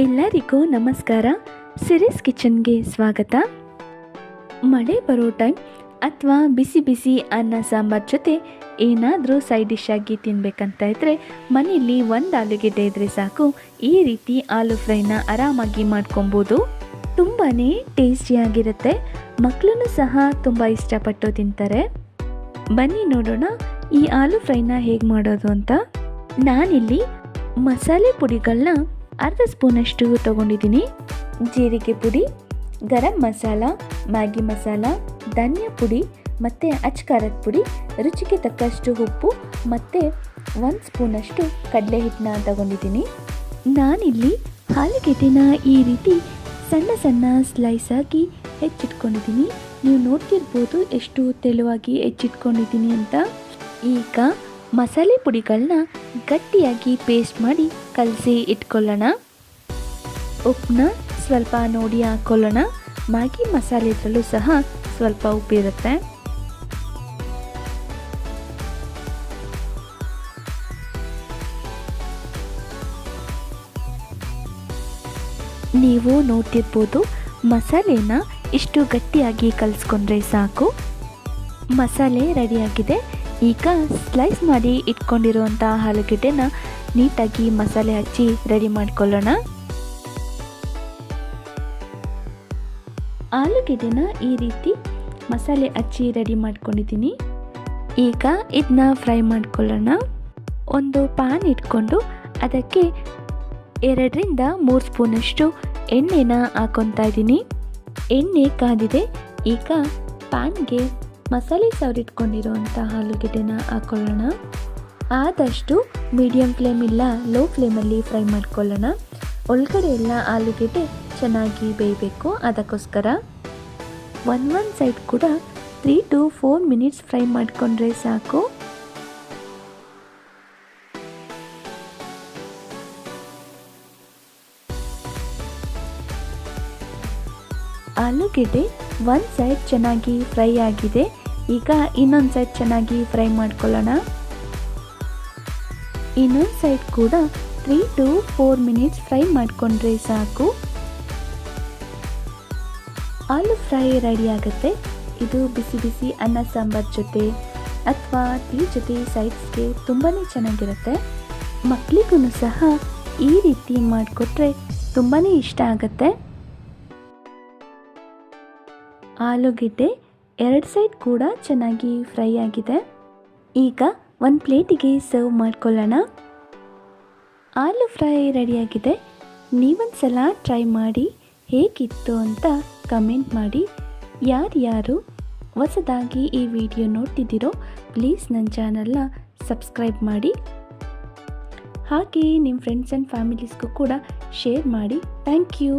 ಎಲ್ಲರಿಗೂ ನಮಸ್ಕಾರ. ಸಿರಿಸ್ ಕಿಚನ್ಗೆ ಸ್ವಾಗತ. ಮಳೆ ಬರೋ ಟೈಮ್ ಅಥವಾ ಬಿಸಿ ಬಿಸಿ ಅನ್ನ ಸಾಂಬಾರ್ ಜೊತೆ ಏನಾದರೂ ಸೈಡ್ ಡಿಶ್ ಆಗಿ ತಿನ್ಬೇಕಂತ ಇದ್ದರೆ ಮನೆಯಲ್ಲಿ ಒಂದು ಆಲೂಗೆಡ್ಡೆ ಇದ್ದರೆ ಸಾಕು. ಈ ರೀತಿ ಆಲೂ ಫ್ರೈನ ಆರಾಮಾಗಿ ಮಾಡ್ಕೊಬೋದು. ತುಂಬಾ ಟೇಸ್ಟಿಯಾಗಿರುತ್ತೆ ಮಕ್ಕಳೂ ಸಹ ತುಂಬ ಇಷ್ಟಪಟ್ಟು ತಿಂತಾರೆ. ಬನ್ನಿ ನೋಡೋಣ ಈ ಆಲೂ ಫ್ರೈನ ಹೇಗೆ ಮಾಡೋದು ಅಂತ. ನಾನಿಲ್ಲಿ ಮಸಾಲೆ ಪುಡಿಗಳನ್ನ ಅರ್ಧ ಸ್ಪೂನಷ್ಟು ತೊಗೊಂಡಿದ್ದೀನಿ. ಜೀರಿಗೆ ಪುಡಿ, ಗರಂ ಮಸಾಲ, ಮ್ಯಾಗಿ ಮಸಾಲ, ಧನಿಯಾ ಪುಡಿ ಮತ್ತು ಅಚ್ಕಾರದ ಪುಡಿ, ರುಚಿಗೆ ತಕ್ಕಷ್ಟು ಉಪ್ಪು ಮತ್ತು ಒಂದು ಸ್ಪೂನಷ್ಟು ಕಡಲೆ ಹಿಟ್ಟನ್ನ ತಗೊಂಡಿದ್ದೀನಿ. ನಾನಿಲ್ಲಿ ಆಲೂಗೆಡ್ಡೆನ ಈ ರೀತಿ ಸಣ್ಣ ಸಣ್ಣ ಸ್ಲೈಸ್ ಆಗಿ ಹೆಚ್ಚಿಟ್ಕೊಂಡಿದ್ದೀನಿ. ನೀವು ನೋಡ್ತಿರ್ಬೋದು ಎಷ್ಟು ತೆಳುವಾಗಿ ಹೆಚ್ಚಿಟ್ಕೊಂಡಿದ್ದೀನಿ ಅಂತ. ಈಗ ಮಸಾಲೆ ಪುಡಿಗಳನ್ನ ಗಟ್ಟಿಯಾಗಿ ಪೇಸ್ಟ್ ಮಾಡಿ ಕಲಸಿ ಇಟ್ಕೊಳ್ಳೋಣ. ಉಪ್ಪನ್ನ ಸ್ವಲ್ಪ ನೋಡಿ ಹಾಕ್ಕೊಳ್ಳೋಣ. ಮ್ಯಾಗಿ ಮಸಾಲೆ ಇದ್ರಲ್ಲೂ ಸಹ ಸ್ವಲ್ಪ ಉಪ್ಪಿರುತ್ತೆ ನೀವು ನೋಡ್ತಿರ್ಬೋದು ಮಸಾಲೆನ ಇಷ್ಟು ಗಟ್ಟಿಯಾಗಿ ಕಲಿಸ್ಕೊಂಡ್ರೆ ಸಾಕು. ಮಸಾಲೆ ರೆಡಿಯಾಗಿದೆ ಈಗ ಸ್ಲೈಸ್ ಮಾಡಿ ಇಟ್ಕೊಂಡಿರುವಂಥ ಆಲೂಗೆಡ್ಡೆನ ನೀಟಾಗಿ ಮಸಾಲೆ ಹಚ್ಚಿ ರೆಡಿ ಮಾಡ್ಕೊಳ್ಳೋಣ. ಆಲೂಗೆಡ್ಡೆನ ಈ ರೀತಿ ಮಸಾಲೆ ಹಚ್ಚಿ ರೆಡಿ ಮಾಡ್ಕೊಂಡಿದ್ದೀನಿ. ಈಗ ಇದನ್ನ ಫ್ರೈ ಮಾಡ್ಕೊಳ್ಳೋಣ. ಒಂದು ಪ್ಯಾನ್ ಇಟ್ಕೊಂಡು ಅದಕ್ಕೆ ಎರಡರಿಂದ ಮೂರು ಸ್ಪೂನಷ್ಟು ಎಣ್ಣೆನ ಹಾಕೊತಾ ಇದ್ದೀನಿ. ಎಣ್ಣೆ ಕಾದಿದೆ, ಈಗ ಪ್ಯಾನ್ಗೆ ಮಸಾಲೆ ಸವರಿಟ್ಕೊಂಡಿರುವಂಥ ಆಲೂಗೆಡ್ಡೆನ ಹಾಕೊಳ್ಳೋಣ. ಆದಷ್ಟು ಮೀಡಿಯಮ್ ಫ್ಲೇಮ್ ಇಲ್ಲ ಲೋ ಫ್ಲೇಮಲ್ಲಿ ಫ್ರೈ ಮಾಡ್ಕೊಳ್ಳೋಣ. ಒಳಗಡೆ ಎಲ್ಲ ಆಲೂಗೆಡ್ಡೆ ಚೆನ್ನಾಗಿ ಬೇಯಬೇಕು. ಅದಕ್ಕೋಸ್ಕರ ಒನ್ ಒನ್ ಸೈಡ್ ಕೂಡ three to four minutes fry ಮಾಡಿಕೊಂಡ್ರೆ ಸಾಕು. ಆಲೂಗೆಡ್ಡೆ ಒಂದು ಸೈಡ್ ಚೆನ್ನಾಗಿ ಫ್ರೈ ಆಗಿದೆ. ಈಗ ಇನ್ನೊಂದು ಸೈಡ್ ಚೆನ್ನಾಗಿ ಫ್ರೈ ಮಾಡ್ಕೊಳ್ಳೋಣ. ಇನ್ನೊಂದು ಸೈಡ್ ಕೂಡ three to four minutes fry ಮಾಡಿಕೊಂಡ್ರೆ ಸಾಕು. ಆಲೂ ಫ್ರೈ ರೆಡಿ ಆಗುತ್ತೆ. ಇದು ಬಿಸಿ ಬಿಸಿ ಅನ್ನ ಸಾಂಬಾರ್ ಜೊತೆ ಅಥವಾ ಟೀ ಜೊತೆ ಸೈಡ್ಸ್ಗೆ ತುಂಬಾ ಚೆನ್ನಾಗಿರುತ್ತೆ. ಮಕ್ಕಳಿಗೂ ಸಹ ಈ ರೀತಿ ಮಾಡಿಕೊಟ್ರೆ ತುಂಬಾ ಇಷ್ಟ ಆಗುತ್ತೆ. ಆಲೂಗೆಡ್ಡೆ ಎರಡು ಸೈಡ್ ಕೂಡ ಚೆನ್ನಾಗಿ ಫ್ರೈ ಆಗಿದೆ. ಈಗ ಒಂದು ಪ್ಲೇಟಿಗೆ ಸರ್ವ್ ಮಾಡ್ಕೊಳ್ಳೋಣ. ಆಲೂ ಫ್ರೈ ರೆಡಿಯಾಗಿದೆ ನೀವೊಂದು ಸಲ ಟ್ರೈ ಮಾಡಿ ಹೇಗಿತ್ತು ಅಂತ ಕಮೆಂಟ್ ಮಾಡಿ. ಯಾರ್ಯಾರು ಹೊಸದಾಗಿ ಈ ವಿಡಿಯೋ ನೋಡ್ತಿದ್ದೀರೋ ಪ್ಲೀಸ್ ನನ್ನ ಚಾನಲ್ನ ಸಬ್ಸ್ಕ್ರೈಬ್ ಮಾಡಿ. ಹಾಗೆಯೇ ನಿಮ್ಮ ಫ್ರೆಂಡ್ಸ್ ಆ್ಯಂಡ್ ಫ್ಯಾಮಿಲೀಸ್ಗೂ ಕೂಡ ಶೇರ್ ಮಾಡಿ. Thank you.